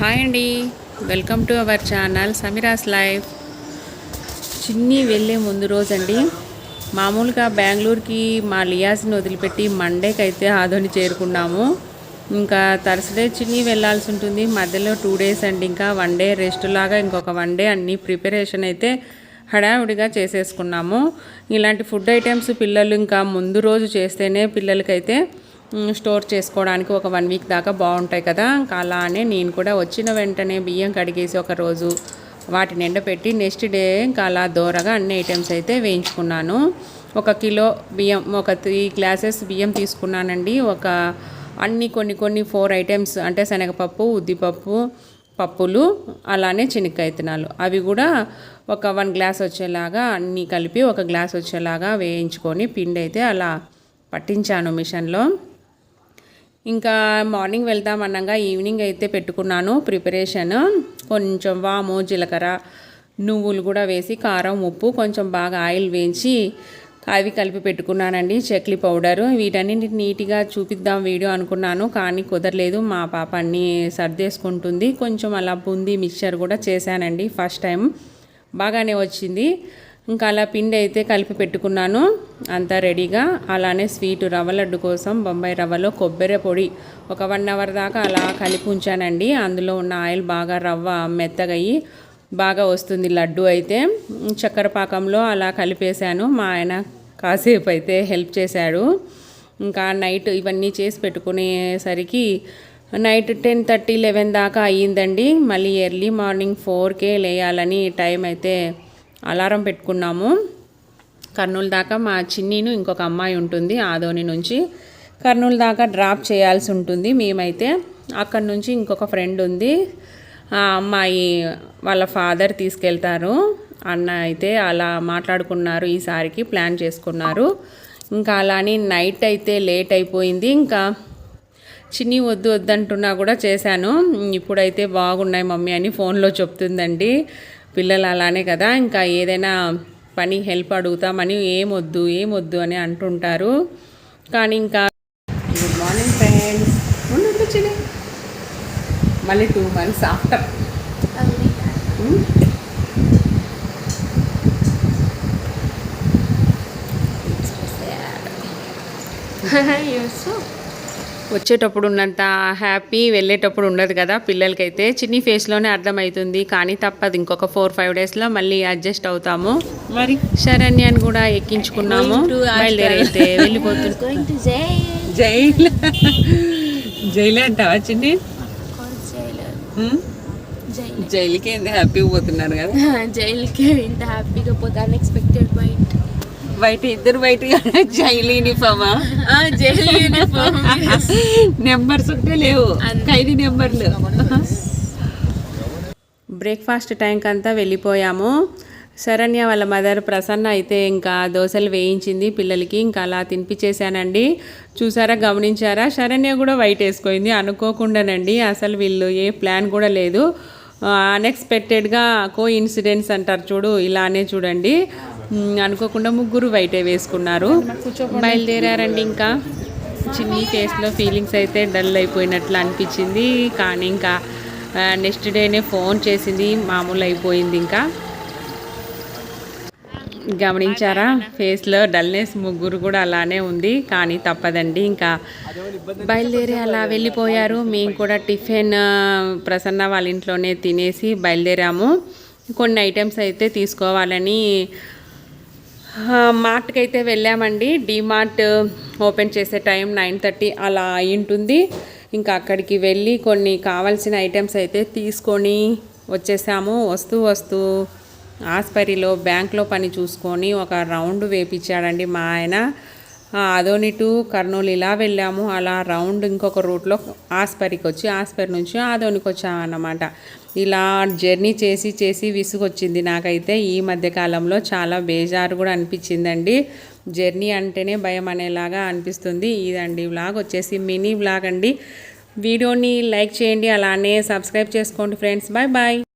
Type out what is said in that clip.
Hi అండి. Welcome to our channel Sameera's life. Chinni వెళ్ళే ముందు రోజండి. మామూలుగా బెంగళూరుకి మా లియాస్ని వదిలిపెట్టి మండేకి అయితే ఆదోని చేరుకున్నాము. ఇంకా థర్స్డే చిన్ని వెళ్ళాల్సి ఉంటుంది. మధ్యలో టూ డేస్ అండి. ఇంకా వన్ డే రెస్ట్ లాగా ఇంకొక వన్ డే అన్ని ప్రిపరేషన్ అయితే హడావుడిగా చేసేసుకున్నాము. ఇలాంటి ఫుడ్ ఐటమ్స్ పిల్లలు ఇంకా ముందు రోజు చేస్తేనే పిల్లలకైతే స్టోర్ చేసుకోవడానికి ఒక వన్ వీక్ దాకా బాగుంటాయి కదా. ఇంకా అలానే నేను కూడా వచ్చిన వెంటనే బియ్యం కడిగేసి ఒక రోజు వాటిని ఎండపెట్టి నెక్స్ట్ డే ఇంకా అలా దూరగా అన్ని ఐటమ్స్ అయితే వేయించుకున్నాను. ఒక కిలో బియ్యం ఒక త్రీ గ్లాసెస్ బియ్యం తీసుకున్నానండి. ఒక అన్ని కొన్ని కొన్ని ఫోర్ ఐటమ్స్ అంటే శనగపప్పు ఉద్దిపప్పు పప్పులు అలానే చెనక్కాయ విత్తనాలు అవి కూడా ఒక వన్ గ్లాస్ వచ్చేలాగా అన్నీ కలిపి ఒక గ్లాస్ వచ్చేలాగా వేయించుకొని పిండి అయితే అలా పట్టించాను మిషన్లో. ఇంకా మార్నింగ్ వెళ్తాం అనగా ఈవినింగ్ అయితే పెట్టుకున్నాను ప్రిపరేషన్. కొంచెం వాము జీలకర్ర నువ్వులు కూడా వేసి కారం ఉప్పు కొంచెం బాగా ఆయిల్ వేయించి అవి కలిపి పెట్టుకున్నానండి చక్లీ పౌడరు. వీటన్నిటి నీట్గా చూపిద్దాం వీడియో అనుకున్నాను కానీ కుదరలేదు. మా పాప అన్నీ సర్దేసుకుంటుంది. కొంచెం అలా బూందీ మిక్చర్ కూడా చేశానండి ఫస్ట్ టైం. బాగానే వచ్చింది. ఇంకా అలా పిండి అయితే కలిపి పెట్టుకున్నాను. అంతా రెడీగా. అలానే స్వీట్ రవ్వ లడ్డు కోసం బొంబాయి రవ్వలో కొబ్బరి పొడి ఒక వన్ అవర్ దాకా అలా కలిపి ఉంచానండి. అందులో ఉన్న ఆయిల్ బాగా రవ్వ మెత్తగయ్యి బాగా వస్తుంది లడ్డు అయితే. చక్కెర పాకంలో అలా కలిపేశాను. మా ఆయన కాసేపు అయితే హెల్ప్ చేశాడు. ఇంకా నైట్ ఇవన్నీ చేసి పెట్టుకునేసరికి నైట్ టెన్ థర్టీ లెవెన్ దాకా అయ్యిందండి. మళ్ళీ ఎర్లీ మార్నింగ్ ఫోర్కే లేయాలని టైం అయితే అలారం పెట్టుకున్నాము. కర్నూలు దాకా మా చిన్నీను ఇంకొక అమ్మాయి ఉంటుంది ఆదోని నుంచి. కర్నూలు దాకా డ్రాప్ చేయాల్సి ఉంటుంది. మేమైతే అక్కడి నుంచి ఇంకొక ఫ్రెండ్ ఉంది. ఆ అమ్మాయి వాళ్ళ ఫాదర్ తీసుకెళ్తారు. అన్న అయితే అలా మాట్లాడుకున్నారు ఈసారికి ప్లాన్ చేసుకున్నారు. ఇంకా అలానే నైట్ అయితే లేట్ అయిపోయింది. ఇంకా చిన్ని వద్దు వద్దంటున్నా కూడా చేశాను. ఇప్పుడైతే బాగున్నాయి మమ్మీ అని ఫోన్లో చెప్తుందండి. పిల్లలు అలానే కదా ఇంకా ఏదైనా పని హెల్ప్ అడుగుతామని ఏమొద్దు ఏమొద్దు అని అంటుంటారు. కానీ ఇంకా గుడ్ మార్నింగ్ ఫ్రెండ్స్. ఉండు మళ్ళీ two months after. You're so వచ్చేటప్పుడు ఉన్నంత హ్యాపీ వెళ్ళేటప్పుడు ఉండదు కదా పిల్లలకైతే. చిన్ని ఫేస్లోనే అర్థమవుతుంది. కానీ తప్పదు. ఇంకొక ఫోర్ ఫైవ్ డేస్లో మళ్ళీ అడ్జస్ట్ అవుతాము. మరి? శరణ్యాన్ని కూడా ఎక్కించుకున్నాము. బయలుదేరైతే వెళ్ళిపోతుంది. జైలు. జైలు అంటావా చిన్ని. జైలుకి ఎంత హ్యాపీగా పోతున్నారు కదా. జైలుకి ఇంత హ్యాపీగా పోతే అన్ఎక్స్పెక్టెడ్ బయట బయట ఇద్దరు బయట జైలు యూనిఫామా జైలు యూనిఫామ్ నెంబర్స్ ఉంటే లేవు. ఖైదీ నెంబర్లు. బ్రేక్ఫాస్ట్ టైంకి అంతా వెళ్ళిపోయాము. శరణ్య వాళ్ళ మదర్ ప్రసన్న అయితే ఇంకా దోశలు వేయించింది పిల్లలకి ఇంకా అలా తినిపించేశానండి. చూసారా గమనించారా? శరణ్య కూడా వైట్ వేసుకోయింది అనుకోకుండానండి అసలు వీళ్ళు ఏ ప్లాన్ కూడా లేదు. అన్ఎక్స్పెక్టెడ్గా కో ఇన్సిడెంట్స్ అంటారు చూడు ఇలానే చూడండి. అనుకోకుండా ముగ్గురు వైటే వేసుకున్నారు. బయలుదేరారండి ఇంకా. చిన్ని ఫేస్లో ఫీలింగ్స్ అయితే డల్ అయిపోయినట్లు అనిపించింది. కానీ ఇంకా నెక్స్ట్ డేనే ఫోన్ చేసింది. మామూలు అయిపోయింది ఇంకా. గమనించారా? ఫేస్లో డల్నెస్ ముగ్గురు కూడా అలానే ఉంది. కానీ తప్పదండి. ఇంకా బయలుదేరి అలా వెళ్ళిపోయారు. మేము కూడా టిఫిన్ ప్రసన్న వాళ్ళ ఇంట్లోనే తినేసి బయలుదేరాము. కొన్ని ఐటమ్స్ అయితే తీసుకోవాలని మార్ట్కి అయితే వెళ్ళామండి. డీమార్ట్ uh, ఓపెన్ చేసే టైం నైన్ థర్టీ అలా అయింటుంది ఇంకా అక్కడికి వెళ్ళి కొన్ని కావాల్సిన ఐటమ్స్ అయితే తీసుకొని వచ్చేసాము. వస్తూ వస్తూ ఆస్పరిలో బ్యాంక్లో పని చూసుకొని ఒక రౌండ్ వేపించాడండి మా ఆయన. అదోని టు కర్నూలు ఇలా వెళ్ళాము. అలా రౌండ్ ఇంకొక రూట్లో ఆస్పరికి వచ్చి ఆస్పరి నుంచి ఆదోనికి వచ్చామన్నమాట ఇలా జర్నీ చేసి చేసి విసుగొచ్చింది నాకైతే. ఈ మధ్యకాలంలో చాలా బేజారు కూడా అనిపించిందండి. జర్నీ అంటేనే భయం అనేలాగా అనిపిస్తుంది. ఇదండి వ్లాగ్. వచ్చేసి మినీ వ్లాగ్ అండి. వీడియోని లైక్ చేయండి అలానే సబ్స్క్రైబ్ చేసుకోండి ఫ్రెండ్స్. Bye bye.